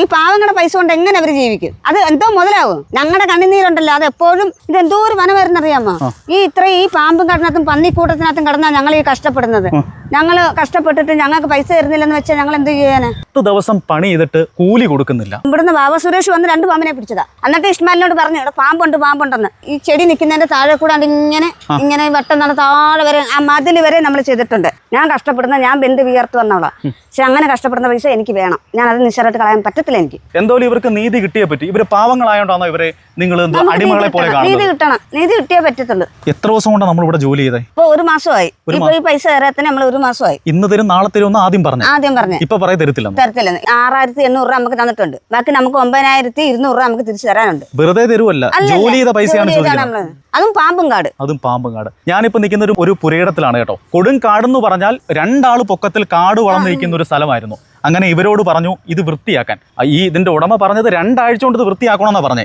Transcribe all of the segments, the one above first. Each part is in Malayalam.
ഈ പാവങ്ങളുടെ പൈസ കൊണ്ട് എങ്ങനെ അവർ ജീവിക്കും? അത് എന്തോ മുതലാവും. ഞങ്ങളുടെ കണ്ണിനീരുണ്ടല്ലോ അത് എപ്പോഴും ഇത് എന്തോ ഒരു മനമായിരുന്നറിയാമോ ഈ ഇത്ര ഈ പാമ്പും കടനകത്തും പന്നിക്കൂട്ടത്തിനകത്തും കടന്നാൽ ഞങ്ങൾ ഈ കഷ്ടപ്പെടുന്നത് ഞങ്ങൾ കഷ്ടപ്പെട്ടിട്ട് ഞങ്ങൾക്ക് പൈസ തരുന്നില്ലെന്ന് വെച്ചാൽ ഞങ്ങൾ എന്ത് ചെയ്യാന്? പത്ത് ദിവസം പണി ചെയ്തിട്ട് കൂലി കൊടുക്കുന്നില്ല. ഇവിടുന്ന് ബാബ സുരേഷ് വന്ന് രണ്ട് പാമ്പിനെ പിടിച്ചതാ. എന്നിട്ട് ഇസ്മാലിനോട് പറഞ്ഞു ഇവിടെ പാമ്പുണ്ട് പാമ്പുണ്ടെന്ന്. ഈ ചെടി നിൽക്കുന്നതിന്റെ താഴെ കൂടാണ്ട് ഇങ്ങനെ ഇങ്ങനെ വട്ടം നട താഴെ വരെ ആ മതിൽ വരെ നമ്മൾ ചെയ്തിട്ടുണ്ട്. ഞാൻ കഷ്ടപ്പെടുന്ന ഞാൻ ബന്ധു വിയർത്ത് വന്നോളാം പക്ഷെ അങ്ങനെ കഷ്ടപ്പെടുന്ന പൈസ എനിക്ക് വേണം. ഞാൻ അത് നിശ്ചയമായിട്ട് കളയാൻ പറ്റത്തില്ല എനിക്ക്. എന്തോലും ഇവർക്ക് നീതി കിട്ടിയേ പറ്റി. ഇവർ പാവങ്ങളായോണ്ടാണോ ഇവരെ നിങ്ങൾ അടിമകളെ പോലെ. നീതി കിട്ടണം. നീതി കിട്ടിയേ പറ്റത്തുള്ളൂ. എത്ര ദിവസം കൊണ്ട് നമ്മൾ ഇവിടെ ജോലി ചെയ്തേ? ഇപ്പൊ ഒരു മാസമായി. ഇപ്പൊ ഈ പൈസ തരാത്തിന് നമ്മൾ ഒരു മാസമായി. ഇന്ന് തരും നാളെ തരും എന്ന് ആദ്യം പറഞ്ഞു? ആദ്യം പറഞ്ഞു. ഇപ്പൊ പറയ തരത്തില്ല തരത്തില്ല ആറായിരത്തി എണ്ണൂറ് രൂപ നമുക്ക് തന്നിട്ടുണ്ട്. ബാക്കി നമുക്ക് ഒമ്പതിനായിരത്തി ഇരുന്നൂറ് രൂപ നമുക്ക് തിരിച്ചു തരാനുണ്ട്. വെറുതെ അല്ലല്ല, ജോലി ചെയ്ത പൈസയാണ് ചോദിക്കുന്നത്. അതും പാമ്പും കാട്. അതും പാമ്പും കാട്. ഞാനിപ്പോ നിൽക്കുന്ന ഒരു ഒരു പുരയിടത്തിലാണ് കേട്ടോ. കൊടും കാടെന്ന് പറഞ്ഞാൽ രണ്ടാൾ പൊക്കത്തിൽ കാട് വളർന്നിരിക്കുന്ന ഒരു സ്ഥലമായിരുന്നു. അങ്ങനെ ഇവരോട് പറഞ്ഞു ഇത് വൃത്തിയാക്കാൻ. ഈ ഇതിന്റെ ഉടമ പറഞ്ഞത് രണ്ടാഴ്ച കൊണ്ട് ഇത് വൃത്തിയാക്കണമെന്നാ പറഞ്ഞേ.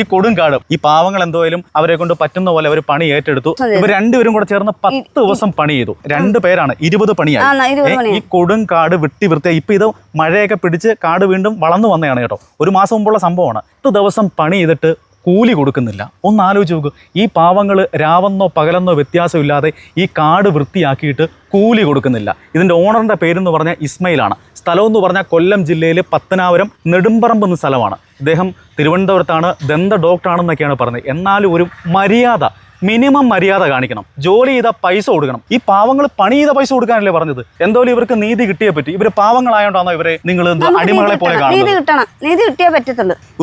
ഈ കൊടും കാട് ഈ പാവങ്ങൾ എന്തോലും അവരെ കൊണ്ട് പറ്റുന്ന പോലെ അവർ പണി ഏറ്റെടുത്തു. ഇവർ രണ്ടുപേരും കൂടെ ചേർന്ന് പത്ത് ദിവസം പണി ചെയ്തു. രണ്ട് പേരാണ് ഇരുപത് പണിയായി. ഈ കൊടും കാട് വെട്ടി വൃത്തിയായി. ഇപ്പൊ ഇത് മഴയൊക്കെ പിടിച്ച് കാട് വീണ്ടും വളർന്നു വന്നതാണ് കേട്ടോ. ഒരു മാസം മുമ്പുള്ള സംഭവമാണ്. പത്ത് ദിവസം പണി ചെയ്തിട്ട് കൂലി കൊടുക്കുന്നില്ല. ഒന്ന് ആലോചിച്ച് നോക്കൂ. ഈ പാവങ്ങൾ രാവെന്നോ പകലെന്നോ വ്യത്യാസമില്ലാതെ ഈ കാട് വൃത്തിയാക്കിയിട്ട് കൂലി കൊടുക്കുന്നില്ല. ഇതിന്റെ ഓണറിന്റെ പേരെന്ന് പറഞ്ഞാൽ ഇസ്മയിലാണ്. സ്ഥലം എന്ന് പറഞ്ഞാൽ കൊല്ലം ജില്ലയിലെ പത്തനാപുരം നെടുമ്പറമ്പ് എന്ന സ്ഥലമാണ്. ഇദ്ദേഹം തിരുവനന്തപുരത്താണ് ദന്ത ഡോക്ടറാണെന്നൊക്കെയാണ് പറഞ്ഞത്. എന്നാലും ഒരു മര്യാദ മിനിമം മര്യാദ കാണിക്കണം. ജോലി ചെയ്ത പൈസ കൊടുക്കണം. ഈ പാവങ്ങൾ പണി ചെയ്ത പൈസ കൊടുക്കാനല്ലേ പറഞ്ഞത്? എന്തോലും ഇവർക്ക് നീതി കിട്ടിയേ പറ്റി. ഇവർ പാവങ്ങളായോണ്ടാണോ ഇവരെ നിങ്ങൾ അടിമകളെ പോലെ ഉത്തരവാദിത്തപ്പെട്ടവര് കാണുന്നത്?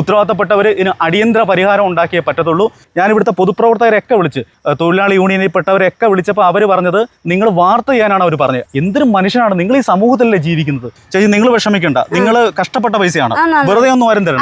ഉത്തരവാദിത്തപ്പെട്ടവർ ഇതിന് അടിയന്തര പരിഹാരം ഉണ്ടാക്കിയേ പറ്റത്തുള്ളൂ. ഞാൻ ഇവിടുത്തെ പൊതുപ്രവർത്തകരൊക്കെ വിളിച്ച് തൊഴിലാളി യൂണിയനിൽ പെട്ടവരൊക്കെ വിളിച്ചപ്പോൾ അവർ പറഞ്ഞത് നിങ്ങൾ വാർത്ത ചെയ്യാനാണ് അവർ പറഞ്ഞത്. എന്തൊരു മനുഷ്യനാണ് നിങ്ങൾ ഈ സമൂഹത്തിലല്ലേ ജീവിക്കുന്നത്? ചേച്ചി നിങ്ങൾ വിഷമിക്കണ്ട. നിങ്ങൾ കഷ്ടപ്പെട്ട പൈസയാണ്. വെറുതെ ഒന്നും ആരും തരണം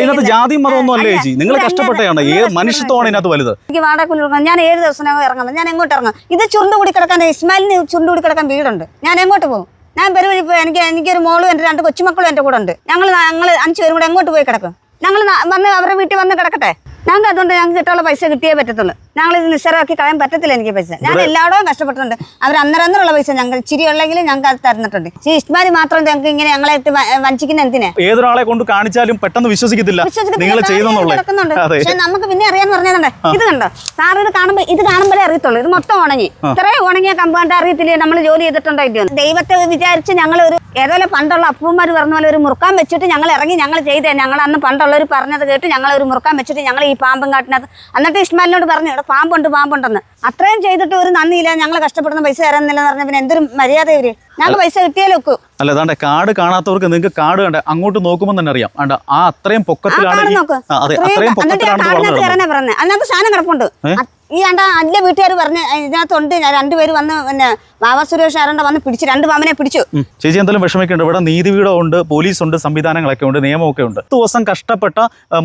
ചെയ്യുന്നത്? ജാതി മതമൊന്നും അല്ലേ ചേച്ചി? നിങ്ങൾ കഷ്ടപ്പെട്ടതാണ്. നിങ്ങൾ മനുഷ്യത്വമാണ് ഇതിനകത്ത് വലുത്. എനിക്ക് വാടക ഞാൻ ഏഴ് ദിവസത്തിനകം ഇറങ്ങുന്നത് ഞാൻ എങ്ങോട്ട് ഇറങ്ങും? ഇത് ചുരുണ്ട് കൂടി കിടക്കാൻ ഇസ്മാലിന് ചുരുണ്ട് കൂടി കിടക്കാൻ വീടുണ്ട്. ഞാൻ എങ്ങോട്ട് പോകും? ഞാൻ പെരുവഴി പോയി എനിക്ക് എനിക്കൊരു മോളും എന്റെ രണ്ട് കൊച്ചുമക്കളും എന്റെ കൂടെ ഉണ്ട്. ഞങ്ങൾ ഞങ്ങൾ അഞ്ച് പേരും കൂടെ എങ്ങോട്ട് പോയി കിടക്കും? ഞങ്ങൾ വന്ന് അവരുടെ വീട്ടിൽ വന്ന് കിടക്കട്ടെ? ഞങ്ങൾക്ക് അതുകൊണ്ട് ഞങ്ങൾക്ക് കിട്ടാനുള്ള പൈസ കിട്ടിയേ പറ്റത്തുള്ളൂ. ഞങ്ങൾ ഇത് നിസ്സാരമാക്കി കളയാൻ പറ്റത്തില്ല എനിക്ക് പൈസ. ഞാൻ എല്ലായിടവും കഷ്ടപ്പെട്ടിട്ടുണ്ട്. അവർ അന്നേരം അന്നേരമുള്ള പൈസ ഞങ്ങൾ ചിരി ഉള്ളെങ്കിലും ഞങ്ങൾക്ക് അത് തരുന്നിട്ടുണ്ട് ഈ ഇഷ്ടമാര് മാത്രം ഞങ്ങൾക്ക് ഇങ്ങനെ ഞങ്ങളെ ഇട്ട് വഞ്ചിക്കുന്ന എന്തിനാ? ഏതൊരാളെ കൊണ്ട് കാണിച്ചാലും പെട്ടെന്ന് വിശ്വസിക്കത്തില്ല. നടക്കുന്നുണ്ട്. പക്ഷെ നമുക്ക് പിന്നെ അറിയാന്ന് പറഞ്ഞാൽ ഇത് കണ്ടോ? സാർ ഇത് കാണുമ്പോ ഇത് കാണുമ്പോഴേ അറിയത്തുള്ളൂ. ഇത് മൊത്തം ഉണങ്ങി. ഇത്രേ ഉണങ്ങിയ കമ്പാണ്ട് അറിയത്തില്ലേ? നമ്മൾ ജോലി ചെയ്തിട്ടുണ്ടോ ഇല്ലയോ? ദൈവത്തെ വിചാരിച്ച് ഞങ്ങൾ ഒരു ഏതോലെ പണ്ടുള്ള അപ്പൂമാർ പറഞ്ഞ പോലെ ഒരു മുറുക്കാൻ വെച്ചിട്ട് ഞങ്ങൾ ഇറങ്ങി ഞങ്ങൾ ചെയ്തേ. ഞങ്ങൾ അന്ന് പണ്ടുള്ളവർ പറഞ്ഞത് കേട്ട് ഞങ്ങൾ ഒരു മുറുക്കാൻ വെച്ചിട്ട് ഞങ്ങൾ ഈ പാമ്പും കാട്ടിനകത്ത്. എന്നിട്ട് ഇസ്മാലിനോട് പറഞ്ഞു പാമ്പുണ്ട് പാമ്പുണ്ടെന്ന്. അത്രയും ചെയ്തിട്ട് ഒരു നന്ദിയില്ല. ഞങ്ങൾ കഷ്ടപ്പെടുന്ന പൈസ തരാന്നില്ലെന്ന് പറഞ്ഞ പിന്നെ എന്തൊരു മര്യാദ ഇവർ? ഞങ്ങൾക്ക് പൈസ കിട്ടിയാലേ അല്ല അതാണ്ട് കാട് കാണാത്തവർക്ക് നിങ്ങൾക്ക് കാട് കണ്ട അങ്ങോട്ട് നോക്കുമ്പോൾ തന്നെ അറിയാം. അണ്ട ആ അത്രയും പൊക്കത്തിലാണ് അതിനകത്ത് സാധനം കിടപ്പുണ്ട്. ഈ കണ്ട അല്ല വീട്ടുകാർ പറഞ്ഞ് ഇതിനകത്തുണ്ട്. രണ്ടുപേര് വന്ന് പിന്നെ ബാബാ സുരേഷ് ആരണ്ട വന്ന് പിടിച്ചു രണ്ട് പാമ്പിനെ പിടിച്ചു. ചേച്ചി എന്തായാലും വിഷമിക്കുന്നുണ്ട് ഇവിടെ നീതിപീഠം ഉണ്ട് പോലീസ് ഉണ്ട് സംവിധാനങ്ങളൊക്കെ ഉണ്ട് നിയമമൊക്കെ ഉണ്ട്. ദിവസം കഷ്ടപ്പെട്ട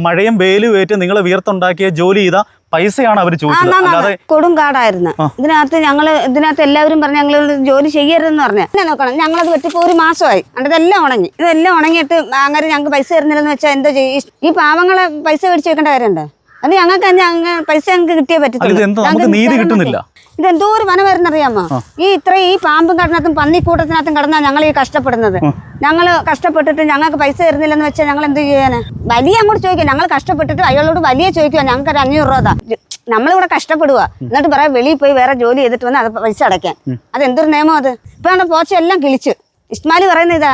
മഴയും വെയിലും ഏറ്റ് നിങ്ങൾ വീർത്തുണ്ടാക്കിയ ജോലി ചെയ്ത പൈസയാണ് അവർ ചോദിച്ചത്. അല്ലാതെ കൊടും കാടായിരുന്നു. ഇതിനകത്ത് ഞങ്ങൾ ഇതിനകത്ത് എല്ലാവരും പറഞ്ഞു ഞങ്ങൾ ജോലി ചെയ്യരുതെന്ന് പറഞ്ഞു. എന്നെ നോക്കണം ഞങ്ങളത് വെട്ടിപ്പോ ഒരു മാസമായി. ഇതെല്ലാം ഉണങ്ങി. ഇതെല്ലാം ഉണങ്ങിയിട്ട് അങ്ങനെ ഞങ്ങൾക്ക് പൈസ തരുന്നില്ലെന്ന് വെച്ചാൽ എന്താ ചെയ്യും ഈ പാവങ്ങളെ പൈസ മേടിച്ച് വെക്കേണ്ട കാര്യമുണ്ടോ? അത് ഞങ്ങൾക്ക് ഞങ്ങൾ പൈസ ഞങ്ങൾക്ക് കിട്ടിയേ പറ്റത്തില്ല നീതി കിട്ടുന്നില്ല. ഇത് എന്തോ ഒരു വനമായിരുന്നറിയാമോ ഈ ഇത്ര ഈ പാമ്പും കടനകത്തും പന്നിക്കൂട്ടത്തിനകത്തും കടന്നാ ഞങ്ങൾ ഈ കഷ്ടപ്പെടുന്നത് ഞങ്ങൾ കഷ്ടപ്പെട്ടിട്ട് ഞങ്ങൾക്ക് പൈസ തരുന്നില്ലെന്ന് വെച്ചാൽ ഞങ്ങൾ എന്ത് ചെയ്യാന്? വലിയ അങ്ങോട്ട് ചോദിക്കുക ഞങ്ങൾ കഷ്ടപ്പെട്ടിട്ട് അയാളോട് വലിയ ചോദിക്കുക ഞങ്ങൾക്ക് ഒരു അഞ്ഞൂറ് രൂപ താ. നമ്മളിവിടെ കഷ്ടപ്പെടുക എന്നിട്ട് പറയാം വെളിയിൽ പോയി വേറെ ജോലി ചെയ്തിട്ട് വന്ന് അത് പൈസ അടയ്ക്കാൻ. അത് എന്തൊരു നിയമം അത്? ഇപ്പൊ ആണ് പോച്ച എല്ലാം കിളിച്ചു. ഇസ്മാലി പറയുന്ന ഇതാ.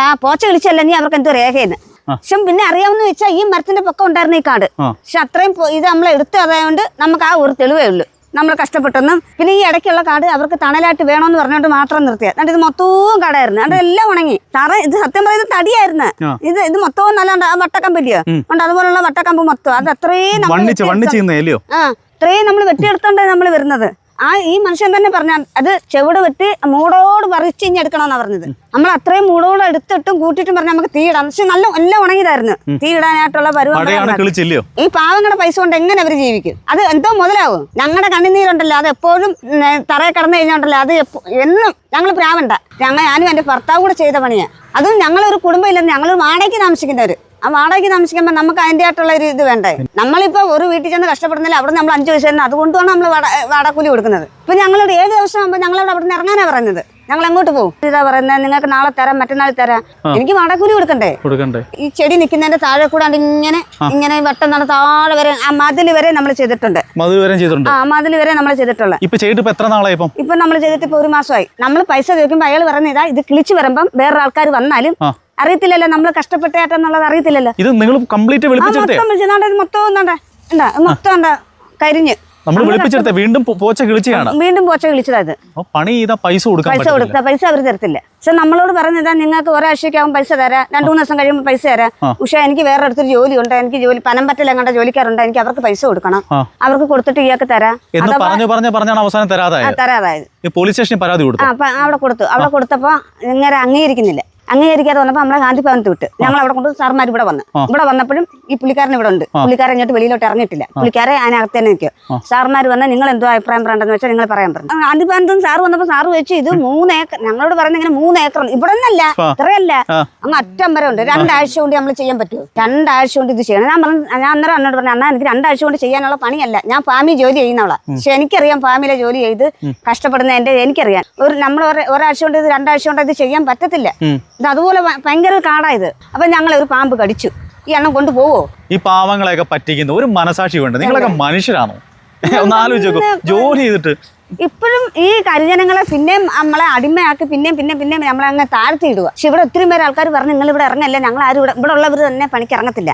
ആ പോച്ച കിളിച്ചല്ല നീ അവർക്ക് എന്തോ രേഖയെന്ന്. പക്ഷെ പിന്നെ അറിയാവുന്ന വെച്ചാൽ ഈ മരത്തിന്റെ പൊക്കം ഉണ്ടായിരുന്ന ഈ കാട്. പക്ഷെ അത്രയും ഇത് നമ്മൾ അതായതുകൊണ്ട് നമുക്ക് ആ ഒരു തെളിവേ ഉള്ളൂ. നമ്മൾ കഷ്ടപ്പെട്ടൊന്നും. പിന്നെ ഈ ഇടയ്ക്കുള്ള കാട് അവർക്ക് തണലായിട്ട് വേണമെന്ന് പറഞ്ഞുകൊണ്ട് മാത്രം നിർത്തിയത് എന്നിട്ട് ഇത് മൊത്തവും കടയായിരുന്നു അത് എല്ലാം ഉണങ്ങി. സാറേ ഇത് സത്യം പറയുന്നത് തടിയായിരുന്നു. ഇത് ഇത് മൊത്തവും നല്ല ആ വട്ടക്കമ്പില്ലയോ? അതുകൊണ്ട് അതുപോലുള്ള വട്ടക്കമ്പ് മൊത്തം. അത് അത്രയും നമ്മൾ ആ ഇത്രയും നമ്മൾ വെട്ടിയെടുത്തോണ്ടേ നമ്മൾ വരുന്നത്. ആ ഈ മനുഷ്യൻ തന്നെ പറഞ്ഞ അത് ചെവിട് വെട്ടി മൂടോട് പറിച്ച് ഇനി എടുക്കണമെന്നാ പറഞ്ഞത്. നമ്മൾ അത്രയും മൂടോട് എടുത്തിട്ടും കൂട്ടിയിട്ടും പറഞ്ഞ നമുക്ക് തീയിടാം പക്ഷെ നല്ല നല്ല ഉണങ്ങിയതായിരുന്നു. തീയിടാനായിട്ടുള്ള പരിപാടി ഈ പാവങ്ങളുടെ പൈസ കൊണ്ട് എങ്ങനെ അവർ ജീവിക്കും? അത് എന്തോ മുതലാവും. ഞങ്ങളുടെ കണ്ണുനീരുണ്ടല്ലോ അത് എപ്പോഴും തറയെ കടന്നു കഴിഞ്ഞോണ്ടല്ലോ അത് എപ്പോ- എന്നും ഞങ്ങൾ പ്രാവണ്ട. ഞങ്ങൾ ഞാനും എന്റെ ഭർത്താവ് കൂടെ ചെയ്ത പണിയാണ് അതും ഞങ്ങളൊരു കുടുംബം ഇല്ലെന്ന് ഞങ്ങൾ വാടകയ്ക്ക് താമസിക്കുന്നവര്. ആ വാടകയ്ക്ക് താമസിക്കുമ്പോൾ നമുക്ക് അതിന്റെ ആയിട്ടുള്ള ഒരു ഇത് വേണ്ടേ? നമ്മളിപ്പോൾ ഒരു വീട്ടിൽ ചെന്ന് കഷ്ടപ്പെടുന്നില്ല അവിടെ നമ്മൾ അഞ്ച് പൈസ തരുന്നത് അതുകൊണ്ടാണ് നമ്മൾ വാട വാടകൂലി കൊടുക്കുന്നത്. ഇപ്പം ഞങ്ങളോട് ഏഴ് ദിവസം ആകുമ്പോൾ ഞങ്ങളോട് അവിടെ നിന്ന് ഇറങ്ങാനാണ് പറയുന്നത്. ഞങ്ങൾ എങ്ങോട്ട് പോകും? ഇതാ പറയുന്നത് നിങ്ങൾക്ക് നാളെ തരാം മറ്റന്നാൾ തരാം. എനിക്ക് വാടകൂലി കൊടുക്കണ്ടേ? കൊടുക്കണ്ടേ. ഈ ചെടി നിൽക്കുന്നതിന്റെ താഴെ കൂടാണ്ട് ഇങ്ങനെ ഇങ്ങനെ വട്ടം നട താഴെ വരെ ആ മതിൽ വരെ നമ്മൾ ചെയ്തിട്ടുണ്ട്. മതിൽ വരെ ചെയ്തിട്ടുണ്ട്. ആ മതിൽ വരെ നമ്മൾ ചെയ്തിട്ടുള്ളത്. ഇപ്പൊ ചെയ്തിട്ട് എത്ര നാളായി ഇപ്പം? ഇപ്പൊ നമ്മൾ ചെയ്തിട്ട് ഇപ്പൊ ഒരു മാസമായി. നമ്മൾ പൈസ ചോദിക്കുമ്പോൾ അയാൾ പറയുന്നത് ഇതാ ഇത് കിളിച്ചു വരുമ്പം വേറൊരാൾക്കാർ വന്നാലും. അറിയത്തില്ലല്ലോ നമ്മൾ കഷ്ടപ്പെട്ടേട്ടെന്നുള്ളത് അറിയത്തില്ലല്ലോ. ഇത് നിങ്ങൾ കംപ്ലീറ്റ് മൊത്തം മൊത്തം മൊത്തം കരിഞ്ഞ്. നമ്മൾ വിളിപ്പിച്ചെടുത്ത വീണ്ടും പോച്ച കിളിച്ചാണ് വീണ്ടും പോച്ച കിളിച്ചതായത് പണി ചെയ്താൽ പൈസ കൊടുക്കാൻ പൈസ കൊടുത്ത പൈസ അവർ തരത്തില്ല. പക്ഷെ നമ്മളോട് പറഞ്ഞതാ നിങ്ങൾക്ക് ഒരാഴ്ചയ്ക്കാവും പൈസ തരാം. രണ്ടു മൂന്ന് ദിവസം കഴിയുമ്പോൾ പൈസ തരാം. പക്ഷെ എനിക്ക് വേറെ അടുത്തൊരു ജോലി ഉണ്ട്. എനിക്ക് ജോലി പനം പറ്റില്ല കണ്ട ജോലിക്കാരുണ്ട്. എനിക്ക് അവർക്ക് പൈസ കൊടുക്കണം. അവർക്ക് കൊടുത്തിട്ട് ഇയാൾക്ക് തരാം. എന്ന് പറഞ്ഞു പറഞ്ഞു പറഞ്ഞാണ് അവസാനം തരാതായത്. തരാതായത്. പോലീസ് സ്റ്റേഷനിൽ പരാതി കൊടുത്തു. അവിടെ കൊടുത്തു. അവിടെ കൊടുത്തപ്പോ ഇങ്ങനെ അംഗീകരിക്കുന്നില്ല. അംഗീകരിക്കാതെ വന്നപ്പോ നമ്മളെ ഗാന്ധി ഭവനത്ത് വിട്ട് ഞങ്ങൾ അവിടെ കൊണ്ട് സാർമാർ ഇവിടെ വന്ന്. ഇവിടെ വന്നപ്പോഴും ഈ പുള്ളിക്കാരൻ ഇവിടെ ഉണ്ട്. പുള്ളിക്കാരൻ ഇങ്ങോട്ട് വെളിയിലോട്ട് ഇറങ്ങിയിട്ടില്ല. പുള്ളിക്കാരെ അതിനകത്ത് തന്നെ നിൽക്കും സാർമാർ വന്ന നിങ്ങൾ എന്തോ അഭിപ്രായം പറയണ്ടെന്ന് വെച്ചാൽ നിങ്ങൾ പറയാൻ പറഞ്ഞു. ഗാന്ധി ഭവനത്തും സാർ വന്നപ്പോ സാർ വെച്ച് ഇത് മൂന്ന് ഏക്കർ ഞങ്ങളോട് പറയുന്നത് ഇങ്ങനെ മൂന്ന് ഏക്കർ ഇവിടെ നിന്നല്ല ഇത്രയല്ല. അങ്ങ് അറ്റം വരെ ഉണ്ട് രണ്ടാഴ്ച കൊണ്ട് നമ്മൾ ചെയ്യാൻ പറ്റുമോ? രണ്ടാഴ്ച കൊണ്ട് ഇത് ചെയ്യണം. ഞാൻ പറഞ്ഞു ഞാൻ അന്നേരം അന്നോട് പറഞ്ഞു അണ്ണാ എനിക്ക് രണ്ടാഴ്ച കൊണ്ട് ചെയ്യാനുള്ള പണിയല്ല. ഞാൻ ഫാമിൽ ജോലി ചെയ്യുന്നവളാ. പക്ഷെ എനിക്കറിയാം ഫാമിലെ ജോലി ചെയ്ത് കഷ്ടപ്പെടുന്ന എന്റെ എനിക്കറിയാം. ഒരു നമ്മൾ ഒരു- ഒരാഴ്ച കൊണ്ട് ഇത് രണ്ടാഴ്ച കൊണ്ട് ഇത് ചെയ്യാൻ പറ്റത്തില്ല. ഇത് അതുപോലെ ഭയങ്കര കാടാ ഇത്. അപ്പൊ ഞങ്ങളെ ഒരു പാമ്പ് കടിച്ചു. ഈ എണ്ണം കൊണ്ടുപോവോ ഈ പാവങ്ങളെയൊക്കെ പറ്റിക്കുന്ന ഒരു മനസാക്ഷി വേണ്ട? നിങ്ങളൊക്കെ മനുഷ്യരാണോ? ഒന്ന് ആലോചിച്ച് നോക്കൂ. ജോലി ചെയ്തിട്ട് ഇപ്പോഴും ഈ കരിജനങ്ങളെ പിന്നെയും നമ്മളെ അടിമയാക്കി പിന്നെയും പിന്നെ പിന്നെയും നമ്മളെ അങ്ങ് താഴ്ത്തിയിടുക പക്ഷെ ഇവിടെ ഒത്തിരി പേര് ആൾക്കാർ പറഞ്ഞു നിങ്ങൾ ഇവിടെ ഇറങ്ങല്ല? ഞങ്ങൾ ആരും ഇവിടെ ഇവിടെ ഉള്ളവർ തന്നെ പണിക്ക് ഇറങ്ങത്തില്ല.